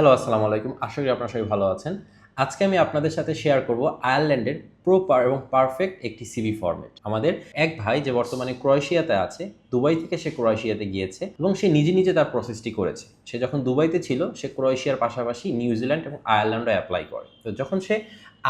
Hello, আসসালামু আলাইকুম। আশা করি আপনারা সবাই ভালো আছেন। আজকে আমি আপনাদের সাথে শেয়ার করব আয়ারল্যান্ডের প্রপার এবং পারফেক্ট একটি সিভি ফরম্যাট আমাদের এক ভাই যে বর্তমানে ক্রোয়েশিয়াতে আছে, দুবাই থেকে সে ক্রোয়েশিয়াতে গিয়েছে এবং সে নিজে নিজে তার প্রসেসটি করেছে। সে যখন দুবাইতে ছিল, সে ক্রোয়েশিয়ার পাশাপাশি নিউজিল্যান্ড এবং আয়ারল্যান্ডও অ্যাপ্লাই করে। তো যখন সে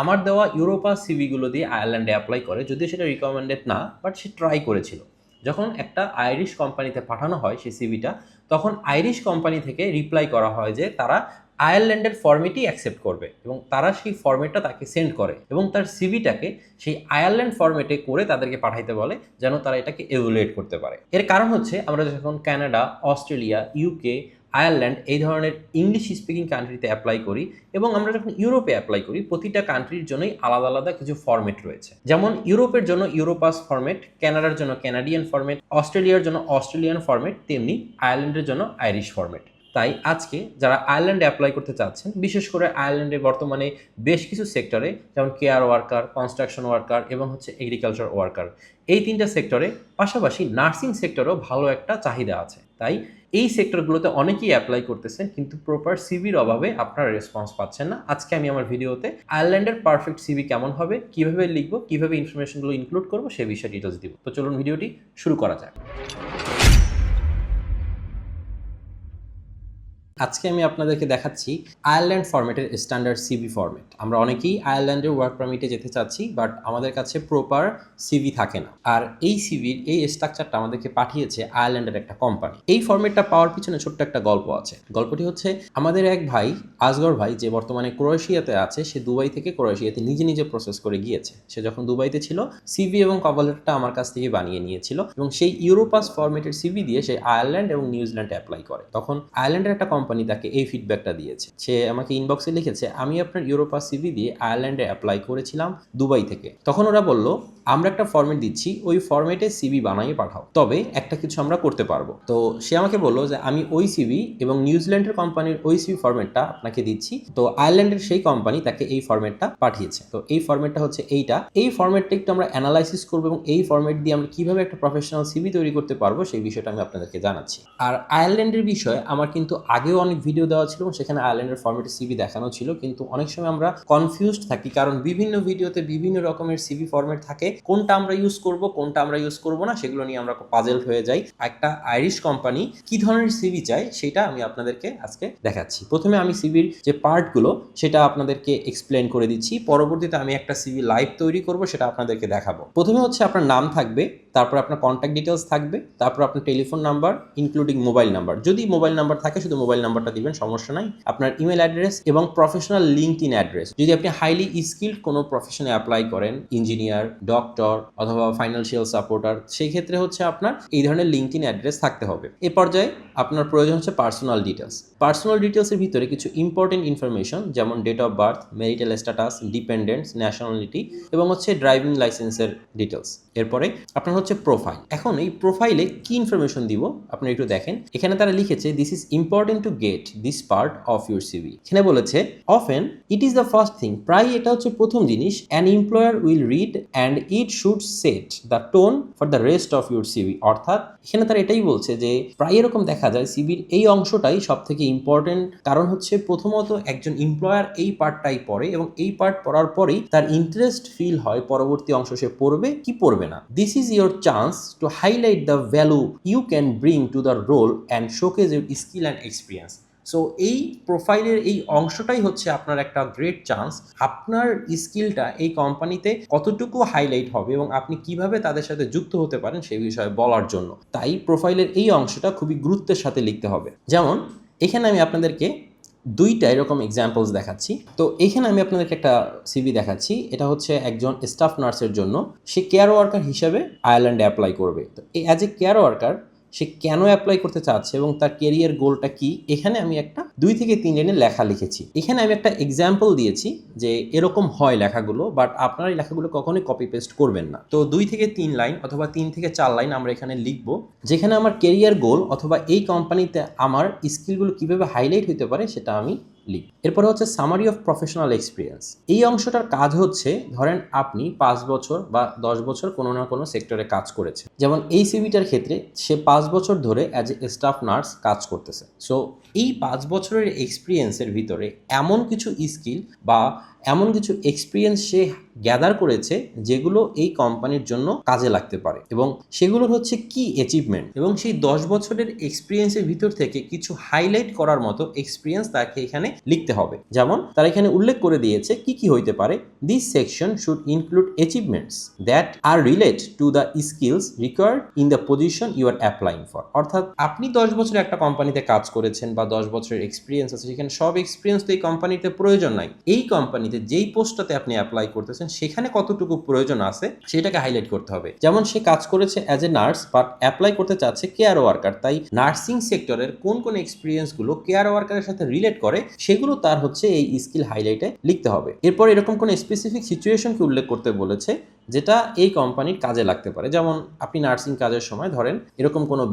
আমার দেওয়া ইউরোপা সিভিগুলো দিয়ে আয়ারল্যান্ডে অ্যাপ্লাই করে, যদিও সেটা রিকমেন্ডেড না বাট সে ট্রাই করেছিল। যখন একটা আইরিশ কোম্পানিতে পাঠানো হয় সেই সিভিটা তখন আইরিশ কোম্পানি থেকে রিপ্লাই করা হয় যে তারা আয়ারল্যান্ডের ফর্মেটই অ্যাকসেপ্ট করবে এবং তারা সেই ফর্মেটটা তাকে সেন্ড করে এবং তার সিভিটাকে সেই আয়ারল্যান্ড ফর্মেটে করে তাদেরকে পাঠাইতে বলে যেন তারা এটাকে এভুলেট করতে পারে। এর কারণ হচ্ছে আমরা যখন কানাডা অস্ট্রেলিয়া ইউকে আয়ারল্যান্ড এই ধরনের ইংলিশ স্পিকিং কান্ট্রিতে অ্যাপ্লাই করি এবং আমরা যখন ইউরোপে অ্যাপ্লাই করি, প্রতিটা কান্ট্রির জন্যই আলাদা আলাদা কিছু ফর্মেট রয়েছে। যেমন ইউরোপের জন্য ইউরোপাস ফর্মেট ক্যানাডার জন্য ক্যানাডিয়ান ফর্মেট অস্ট্রেলিয়ার জন্য অস্ট্রেলিয়ান ফর্মেট তেমনি আয়ারল্যান্ডের জন্য আইরিশ ফরম্যাট তাই আজকে যারা আয়ারল্যান্ডে অ্যাপ্লাই করতে চাচ্ছেন, বিশেষ করে আয়ারল্যান্ডে বর্তমানে বেশ কিছু সেক্টরে যেমন কেয়ার ওয়ার্কার কনস্ট্রাকশন ওয়ার্কার এবং হচ্ছে এগ্রিকালচার ওয়ার্কার এই তিনটা সেক্টরে পাশাপাশি নার্সিং সেক্টরেও ভালো একটা চাহিদা আছে। তাই এই সেক্টরগুলোতে অনেকেই অ্যাপ্লাই করতেছেন, কিন্তু প্রপার সিভির অভাবে আপনারা রেসপন্স পাচ্ছেন না। আজকে আমি আমার ভিডিওতে আয়ারল্যান্ডের পারফেক্ট সিভি কেমন হবে, কীভাবে লিখব, কীভাবে ইনফরমেশনগুলো ইনক্লুড করব, সে বিষয়ে ডিটেলস দিব। তো চলুন ভিডিওটি শুরু করা যাক। আজকে আমি আপনাদেরকে দেখাচ্ছি আয়ারল্যান্ড ফরম্যাটের স্ট্যান্ডার্ড সিভি ফরম্যাট আমরা অনেকেই আয়ারল্যান্ডের ওয়ার্ক পারমিটে যেতে চাচ্ছি বাট আমাদের কাছে প্রপার সিভি থাকে না। আর এই সিভির এই স্ট্রাকচারটা আমাদেরকে পাঠিয়েছে আয়ারল্যান্ডের একটা কোম্পানি এই ফরম্যাটটা পাওয়ার পিছনে ছোট্ট একটা গল্প আছে। গল্পটি হচ্ছে, আমাদের এক ভাই আজগর ভাই, যে বর্তমানে ক্রোয়েশিয়াতে আছে, সে দুবাই থেকে ক্রোয়েশিয়াতে নিজে নিজে প্রসেস করে গিয়েছে। সে যখন দুবাইতে ছিল সিভি এবং কভালেটটা আমার কাছ থেকে বানিয়ে নিয়েছিল এবং সেই ইউরোপাস ফরম্যাটের সিভি দিয়ে সে আয়ারল্যান্ড এবং নিউজিল্যান্ডে অ্যাপ্লাই করে। তখন আয়ারল্যান্ডের একটা কোম্পানি তাকে এই ফিডব্যাকটা দিয়েছে। সে আমাকে ইনবক্সে লিখেছে, আমি আপনার ইউরোপা সিভি দিয়ে আয়ারল্যান্ডে অ্যাপ্লাই করেছিলাম দুবাই থেকে। তখন ওরা বলল, আমরা একটা ফর্মেট দিচ্ছি, ওই ফর্মেটে সিভি বানিয়ে পাঠাও। তবে একটা কিছু আমরা করতে পারব। তো সে আমাকে বলল যে, আমি ওই সিভি এবং নিউজিল্যান্ডের কোম্পানির ওই সিভি ফর্মেটটা আপনাকে দিচ্ছি। তো আয়ারল্যান্ডের সেই কোম্পানি তাকে এই ফর্মেটটা পাঠিয়েছে। তো এই ফর্মেটটা হচ্ছে এইটা। এই ফর্মেটটা একটু আমরা অ্যানালাইসিস করব এবং এই ফর্মেট দিয়ে আমরা কীভাবে একটা প্রফেশনাল সিভি তৈরি করতে পারব সেই বিষয়টা আমি আপনাদেরকে জানাচ্ছি। আর আয়ারল্যান্ডের বিষয়ে আমার কিন্তু আগেও অনেক ভিডিও দেওয়া ছিল সেখানে আয়ারল্যান্ডের ফর্মেটে সিভি দেখানো ছিল। কিন্তু অনেক সময় আমরা কনফিউজড থাকি, কারণ বিভিন্ন ভিডিওতে বিভিন্ন রকমের সিভি ফর্মেট থাকে। কোনটা আমরা ইউজ করব, কোনটা আমরা ইউজ করব না, সেগুলো নিয়ে আমরা পাজেল হয়ে যাই। একটা আইরিশ কোম্পানি কি ধরনের সিভি চায়, সেটা আমি আপনাদেরকে আজকে দেখাচ্ছি। প্রথমে আমি সিভির যে পার্টগুলো সেটা আপনাদেরকে এক্সপ্লেন করে দিচ্ছি। পরবর্তীতে আমি একটা সিভি লাইভ তৈরি করব, সেটা আপনাদেরকে দেখাবো। প্রথমে হচ্ছে আপনার নাম থাকবে তারপর আপনার কন্ট্যাক্ট ডিটেলস থাকবে, তারপর আপনার telephone number including mobile number যদি মোবাইল নাম্বার থাকে, শুধু মোবাইল নাম্বারটা দিবেন, সমস্যা নাই। আপনার ইমেল অ্যাড্রেস এবং প্রফেশনাল লিঙ্ক ইন অ্যাড্রেস যদি আপনি হাইলি স্কিল্ড কোনো প্রফেশনে অ্যাপ্লাই করেন ইঞ্জিনিয়ার ডক্টর অথবা ফাইন্যান্সিয়াল সাপোর্টার সেই ক্ষেত্রে হচ্ছে আপনার এই ধরনের লিঙ্ক ইন অ্যাড্রেস থাকতে হবে। এ পর্যায়ে আপনার প্রয়োজন হচ্ছে পার্সোনাল ডিটেলস পার্সোনাল ডিটেলসের ভিতরে কিছু ইম্পর্টেন্ট ইনফরমেশন যেমন date of birth marital status dependents nationality এবং হচ্ছে ড্রাইভিং লাইসেন্সের ডিটেলস এরপরে আপনার হচ্ছে প্রোফাইল এখন এই প্রোফাইলে কি ইনফরমেশন দিব? আপনি একটু দেখেন। এখানে তারা লিখেছে this is important to get this part of your CV এখানে বলেছে often it is the first thing প্রায় এটা হচ্ছে প্রথম জিনিস। An employer will read and it should set the tone for the rest of your CV অর্থাৎ, এখানে তারা এটাই বলছে যে, প্রায় এরকম দেখা যায় সিভির এই অংশটাই সব থেকে ইম্পর্টেন্ট কারণ হচ্ছে প্রথমত একজন এমপ্লয়ার এই পার্টটাই পড়ে এবং এই পার্ট পড়ার পরেই তার ইন্টারেস্ট ফিল হয় পরবর্তী অংশ সে পড়বে কি পড়বে না। This is your chance to highlight the value you can bring to the role and showcase your skill and experience so এই প্রোফাইলের এই অংশটাই হচ্ছে আপনার একটা গ্রেট চান্স আপনার স্কিলটা এই কোম্পানিতে কতটুকু হাইলাইট হবে এবং আপনি কীভাবে তাদের সাথে যুক্ত হতে পারেন সেই বিষয়ে বলার জন্য। তাই প্রোফাইলের এই অংশটা খুবই গুরুত্বের সাথে লিখতে হবে। যেমন, এখানে আমি আপনাদেরকে দুইটা এরকম এক্সাম্পলস দেখাচ্ছি। তো এখানে আমি আপনাদেরকে একটা সিভি দেখাচ্ছি। এটা হচ্ছে একজন স্টাফ নার্সের জন্য। সে কেয়ার ওয়ার্কার হিসাবে আয়ারল্যান্ডে অ্যাপ্লাই করবে। তো এই অ্যাজ এ কেয়ার ওয়ার্কার সে কেন অ্যাপ্লাই করতে চাচ্ছে এবং তার কেরিয়ার গোলটা কি? এখানে আমি একটা দুই থেকে তিন লাইনে লেখা লিখেছি। এখানে আমি একটা এক্সাম্পল দিয়েছি যে এরকম হয় লেখাগুলো বাট আপনারা এই লেখাগুলো কখনোই কপি পেস্ট করবেন না। তো দুই থেকে তিন লাইন অথবা তিন থেকে চার লাইন আমরা এখানে লিখব, যেখানে আমার কেরিয়ার গোল অথবা এই কোম্পানিতে আমার স্কিলগুলো কীভাবে হাইলাইট হতে পারে সেটা আমি লিখ এরপরে হচ্ছে সামারি অফ প্রফেশনাল এক্সপিরিয়েন্স এই অংশটার কাজ হচ্ছে, ধরেন আপনি পাঁচ বছর বা দশ বছর কোনো না কোনো সেক্টরে কাজ করেছে যেমন এই সিভিটার ক্ষেত্রে সে পাঁচ বছর ধরে অ্যাজ এ স্টাফ নার্স কাজ করতেছে। সো এই পাঁচ বছরের এক্সপিরিয়েন্সের ভিতরে এমন কিছু স্কিল বা এমন কিছু এক্সপিরিয়েন্স সে গ্যাদার করেছে যেগুলো এই কোম্পানির জন্য কাজে লাগতে পারে এবং সেগুলোর হচ্ছে কি অ্যাচিভমেন্ট এবং সেই দশ বছরের এক্সপিরিয়েন্সের ভিতর থেকে কিছু হাইলাইট করার মতো এক্সপিরিয়েন্স তাকে এখানে লিখতে হবে। যেমন তারা এখানে উল্লেখ করে দিয়েছে কি কি হইতে পারে। This section should include achievements that are relate to the skills required in the position you are applying for অর্থাৎ আপনি দশ বছর একটা কোম্পানিতে কাজ করেছেন বা দশ বছরের এক্সপিরিয়েন্স আছে, সেখানে সব এক্সপিরিয়েন্স তো এই কোম্পানিতে প্রয়োজন নাই। এই কোম্পানিতে যেই পোস্টটাতে আপনি অ্যাপ্লাই করতেছেন, সেখানে কতটুকু প্রয়োজন আছে, সেটাকে হাইলাইট করতে হবে। যেমন সে কাজ করেছে as a nurse but apply করতে চাচ্ছে কেয়ার ওয়ার্কার তাই নার্সিং সেক্টরের কোন কোন এক্সপিরিয়েন্সগুলো কেয়ার ওয়ার্কারের সাথে রিলেট করে, সেগুলো তার হচ্ছে এই স্কিল হাইলাইটে লিখতে হবে। এরপর এরকম কোনো স্পেসিফিক সিচুয়েশনকে উল্লেখ করতে বলেছে যেটা এই কোম্পানির কাজে লাগতে পারে। যেমন আপনি নার্সিং কাজের সময় ধরেন, এরকম কোনো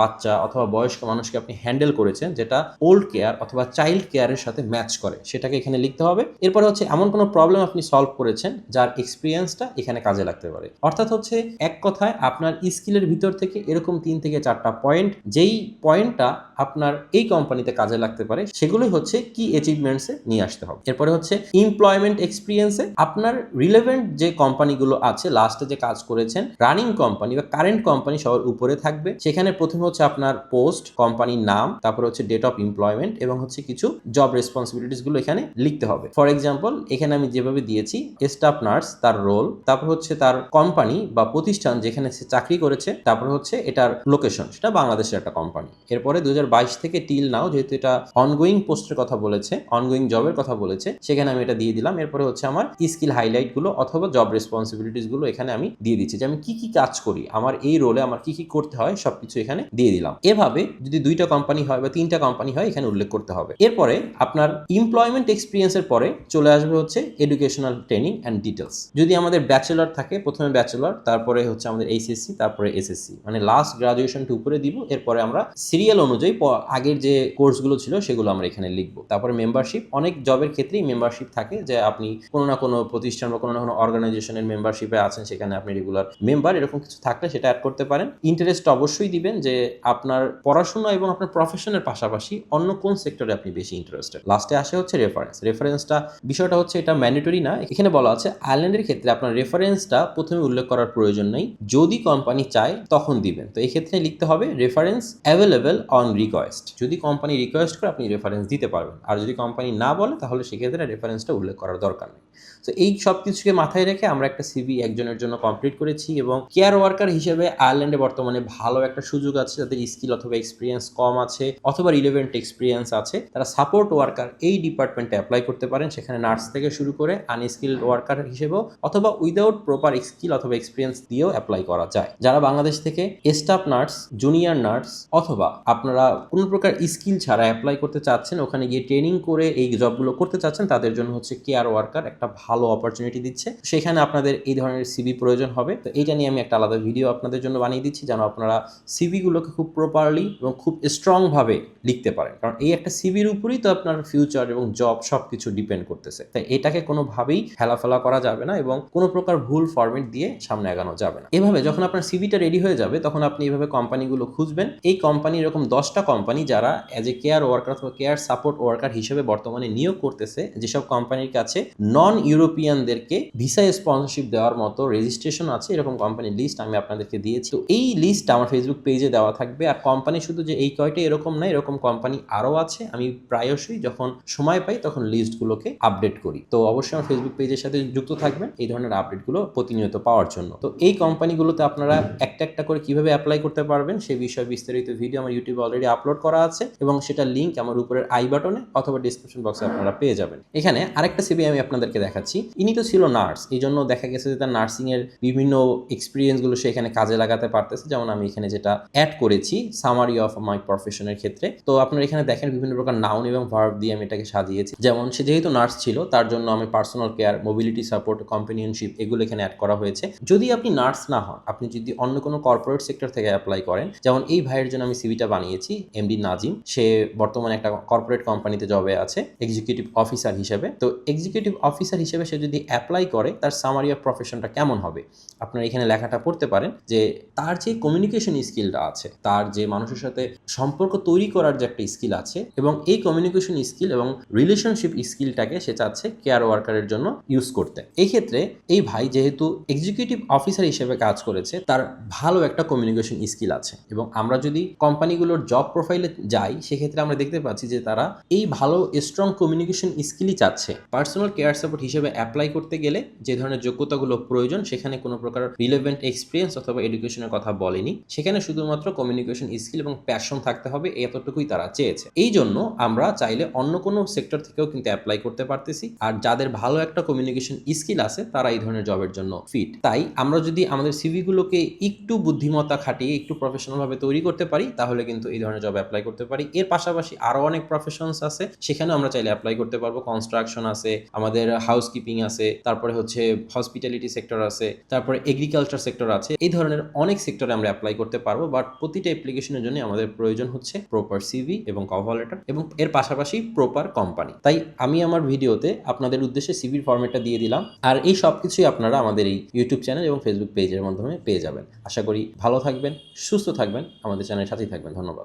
বাচ্চা অথবা বয়স্ক মানুষকে আপনি হ্যান্ডেল করেছেন যেটা ওল্ড কেয়ার অথবা চাইল্ড কেয়ারের সাথে ম্যাচ করে, সেটাকে এখানে লিখতে হবে। এরপরে হচ্ছে এমন কোনো প্রবলেম আপনি সলভ করেছেন যার এক্সপিরিয়েন্সটা এখানে কাজে লাগতে পারে। অর্থাৎ হচ্ছে এক কথায় আপনার স্কিলের ভিতর থেকে এরকম তিন থেকে চারটা পয়েন্ট যেই পয়েন্টটা আপনার এই কোম্পানিতে কাজে লাগতে পারে, সেগুলোই হচ্ছে কি অ্যাচিভমেন্টসে নিয়ে আসতে হবে। এরপরে হচ্ছে এমপ্লয়মেন্ট এক্সপিরিয়েন্সে আপনার রিলেভেন্ট যে কোম্পানিগুলো আছে লাস্টে যে কাজ করেছেন রানিং কোম্পানি বা কারেন্ট কোম্পানি সবার উপরে থাকবে। সেখানে প্রথমে হচ্ছে আপনার পোস্ট কোম্পানির নাম, তারপর হচ্ছে ডেট অফ এমপ্লয়মেন্ট এবং হচ্ছে কিছু জব রেসপন্সিবিলিটিসগুলো এখানে লিখতে হবে। ফর এক্সাম্পল এখানে আমি যেভাবে দিয়েছি স্টাফ নার্স তার রোল তারপর হচ্ছে তার কোম্পানি বা প্রতিষ্ঠান যেখানে সে চাকরি করেছে, তারপর হচ্ছে এটার লোকেশন সেটা বাংলাদেশের একটা কোম্পানি এরপরে দু হাজার বাইশ থেকে টিল নাও যেহেতু এটা অনগোয়িং পোস্টের কথা বলেছে অনগোয়িং জবের কথা বলেছে, সেখানে আমি এটা দিয়ে দিলাম। এরপরে হচ্ছে আমার স্কিল হাইলাইটগুলো অথবা জব রেসপন্সিবিলিটিস গুলো এখানে আমি দিয়ে দিচ্ছি যে আমি কি কি কাজ করি, আমার এই রোলে আমার কি কি করতে হয়, সবকিছু এখানে দিয়ে দিলাম। এভাবে যদি দুইটা কোম্পানি হয় বা তিনটা কোম্পানি হয়, এখানে উল্লেখ করতে হবে। এরপরে আপনার এমপ্লয়মেন্ট এক্সপিরিয়েন্সের পরে চলে আসবে হচ্ছে এডুকেশনাল ট্রেনিং অ্যান্ড ডিটেলস যদি আমাদের ব্যাচেলর থাকে, প্রথমে ব্যাচেলর তারপরে হচ্ছে আমাদের এইচএসসি তারপরে এসএসসি মানে লাস্ট গ্রাজুয়েশনটা উপরে দিব, এরপরে আমরা সিরিয়াল অনুযায়ী আগের যে কোর্সগুলো ছিল, সেগুলো আমরা এখানে লিখব। তারপরে মেম্বারশিপ অনেক জবের ক্ষেত্রেই মেম্বারশিপ থাকে যে আপনি কোনো না কোনো প্রতিষ্ঠান বা কোনো না কোনো অর্গানাইজেশনের মেম্বারশিপে আছেন, সেখানে আপনি রেগুলার মেম্বার এরকম কিছু থাকলে সেটা অ্যাড করতে পারেন। ইন্টারেস্ট অবশ্যই দিবেন যে আপনার পড়াশোনা এবং আপনার প্রফেশনের পাশাপাশি অন্য কোন সেক্টরে আপনি বেশি ইন্টারেস্টেড লাস্টে আসে হচ্ছে রেফারেন্স রেফারেন্সটা বিষয়টা হচ্ছে এটা ম্যান্ডেটরি না। এখানে বলা আছে আয়ারল্যান্ডের ক্ষেত্রে আপনার রেফারেন্সটা প্রথমে উল্লেখ করার প্রয়োজন নেই। যদি কোম্পানি চায়, তখন দিবেন। তো এই ক্ষেত্রে লিখতে হবে রেফারেন্স অ্যাভেলেবেল অন রিকোয়েস্ট যদি কোম্পানি রিকোয়েস্ট করে আপনি রেফারেন্স দিতে পারবেন। আর যদি কোম্পানি না বলে, তাহলে সেক্ষেত্রে রেফারেন্সটা উল্লেখ করার দরকার নেই। তো এই সব কিছুকে মাথায় রেখে আমরা একটা সিভি একজনের জন্য কমপ্লিট করেছি এবং কেয়ার ওয়ার্কার হিসেবে আয়ারল্যান্ডে বর্তমানে ভালো একটা সুযোগ আছে যাদের স্কিল অথবা এক্সপিরিয়েন্স কম আছে অথবা রিলেভেন্ট এক্সপিরিয়েন্স আছে। তারা সাপোর্ট ওয়ার্কার এই ডিপার্টমেন্টে অ্যাপ্লাই করতে পারেন, সেখানে নার্স থেকে শুরু করে আনস্কিল্ড ওয়ার্কার হিসেবেও অথবা উইদাউট প্রপার স্কিল অথবা এক্সপিরিয়েন্স দিয়েও অ্যাপ্লাই করা যায়। যারা বাংলাদেশ থেকে স্টাফ নার্স জুনিয়র নার্স অথবা আপনারা কোনো প্রকার স্কিল ছাড়া অ্যাপ্লাই করতে চাচ্ছেন, ওখানে গিয়ে ট্রেনিং করে এই জবগুলো করতে চাচ্ছেন, তাদের জন্য হচ্ছে কেয়ার ওয়ার্কার একটা ভালো অপরচুনিটি দিচ্ছে। সেখানে আপনাদের এই ধরনের সিভি প্রয়োজন হবে। তো এইটা নিয়ে আমি একটা আলাদা ভিডিও আপনাদের জন্য বানিয়ে দিচ্ছি, যেন আপনারা সিভিগুলোকে খুব প্রপারলি এবং খুব স্ট্রংভাবে লিখতে পারেন। কারণ এই একটা সিভির উপরেই তো আপনার ফিউচার এবং জব সব কিছু ডিপেন্ড করতেছে। তাই এটাকে কোনোভাবেই ফেলাফেলা করা যাবে না এবং কোনো প্রকার ভুল ফরম্যাট দিয়ে সামনে আগানো যাবে না। এভাবে যখন আপনার সিভিটা রেডি হয়ে যাবে, তখন আপনি এইভাবে কোম্পানিগুলো খুঁজবেন। এই কোম্পানি এরকম দশটা কোম্পানি যারা অ্যাজ এ কেয়ার ওয়ার্কার অথবা কেয়ার সাপোর্ট ওয়ার্কার হিসেবে বর্তমানে নিয়োগ করতেছে, যেসব কোম্পানির কাছে নন ইউরোপিয়ানদেরকে ভিসা স্পন্সরশিপ দেওয়ার মতো রেজিস্ট্রেশন আছে, এরকম কোম্পানির লিস্ট আমি আপনাদেরকে দিয়েছি। তো এই লিস্ট আমার ফেসবুক পেজে দেওয়া থাকবে। আর কোম্পানি শুধু যে এই কয়টা এরকম না, এরকম কোম্পানি আরও আছে। আমি প্রায়শই যখন সময় পাই, তখন লিস্টগুলোকে আপডেট করি। তো অবশ্যই আমার ফেসবুক পেজের সাথে যুক্ত থাকবেন। এই ধরনের আপডেটগুলো প্রতিনিয়ত পাওয়ার জন্য। তো এই কোম্পানিগুলোতে আপনারা একটা একটা করে কীভাবে অ্যাপ্লাই করতে পারবেন সেই বিষয়ে বিস্তারিত ভিডিও আমার ইউটিউবে অলরেডি আপলোড করা আছে এবং সেটা লিঙ্ক আমার উপরের আই বাটনে অথবা ডিসক্রিপশন বক্সে আপনারা পেয়ে যাবেন। এখানে আরেকটা সিবি আমি আপনাদেরকে দেখাচ্ছি। ইনি তো ছিল নার্স এই জন্য দেখা গেছে যে তার নার্সিং এর বিভিন্ন এক্সপিরিয়েন্সগুলো সে এখানে কাজে লাগাতে পারতেছে। যেমন আমি এখানে যেটা অ্যাড করেছি সামারি অফ মাই প্রফেশনের ক্ষেত্রে। তো আপনারা এখানে দেখেন বিভিন্ন প্রকার নাউন এবং ভার্ব দিয়ে আমি এটাকে সাজিয়েছি। যেমন সে যেহেতু নার্স ছিল, তার জন্য আমি personal care mobility support companionship এগুলো এখানে অ্যাড করা হয়েছে। যদি আপনি নার্স না হন, আপনি যদি অন্য কোনো কর্পোরেট সেক্টর থেকে অ্যাপ্লাই করেন, যেমন এই ভাইয়ের জন্য আমি সিভিটা বানিয়েছি এমডি নাজিম। সে বর্তমানে একটা কর্পোরেট কোম্পানিতে জবে আছে এক্সিকিউটিভ অফিসার হিসেবে। তো এক্সিকিউটিভ অফিসার হিসেবে সে যদি অ্যাপ্লাই করে, তার সামারি অফ প্রফেশনটা কেমন হবে? আপনারা এখানে লেখাটা পড়তে পারেন যে, তার যে কমিউনিকেশন স্কিলটা আছে, তার যে মানুষের সাথে সম্পর্ক তৈরি করার যে একটা স্কিল আছে, এবং এই কমিউনিকেশন স্কিল এবং রিলেশনশিপ স্কিলটাকে সে চাচ্ছে কেয়ার ওয়ার্কারের জন্য ইউজ করতে। এই ক্ষেত্রে এই ভাই যেহেতু এক্সিকিউটিভ অফিসার হিসেবে কাজ করেছে, তার ভালো একটা কমিউনিকেশন স্কিল আছে। এবং আমরা যদি কোম্পানিগুলোর জব প্রোফাইলে যাই, সেক্ষেত্রে আমরা দেখতে পাচ্ছি যে তারা এই ভালো স্ট্রং কমিউনিকেশন স্কিলই চাচ্ছে। পার্সোনাল কেয়ার সাপোর্ট হিসেবে অ্যাপ্লাই করতে গেলে যে ধরনের যোগ্যতাগুলো প্রয়োজন, সেখানে কোনো প্রকার রিলেভেন্ট এক্সপিরিয়েন্স অথবা এডুকেশনের কথা বলেনি। সেখানে শুধুমাত্র কমিউনিকেশন স্কিল এবং প্যাশন থাকতে হবে এতটুকুই তারা চেয়েছে। এই জন্য আমরা চাইলে অন্য কোনো সেক্টর থেকেও কিন্তু অ্যাপ্লাই করতে পারতেছি, আর যাদের ভালো একটা কমিউনিকেশন স্কিল আছে, তারা এই ধরনের জবের জন্য ফিট তাই আমরা যদি আমাদের সিভিগুলোকে একটু বুদ্ধিমত্তা খাটিয়ে, একটু প্রফেশনালভাবে তৈরি করতে পারি, তাহলে কিন্তু এই ধরনের জব অ্যাপ্লাই করতে পারি। এর পাশাপাশি আরও অনেক প্রফেশনস আছে, সেখানেও আমরা চাইলে অ্যাপ্লাই করতে পারব। কনস্ট্রাকশন আছে, আমাদের হাউসকিপিং আছে, তারপরে হচ্ছে হসপিটালিটি সেক্টর আছে, তারপরে এগ্রিকালচার সেক্টর আছে, এই ধরনের অনেক সেক্টরে আমরা অ্যাপ্লাই করতে পারব বাট প্রতিটা অ্যাপ্লিকেশনের জন্য আমাদের প্রয়োজন হচ্ছে প্রপার সিভি এবং কভার লেটার এবং এর পাশাপাশি প্রপার কোম্পানি তাই আমি আমার ভিডিওতে আপনাদের উদ্দেশ্যে সিভির ফর্মেটটা দিয়ে দিলাম, আর এই সব কিছুই আপনারা আমাদের এই ইউটিউব চ্যানেল এবং ফেসবুক পেজের মাধ্যমে পেয়ে যাবেন। আশা করি ভালো থাকবেন, সুস্থ থাকবেন, আমাদের চ্যানেলের সাথেই থাকবেন, ধন্যবাদ।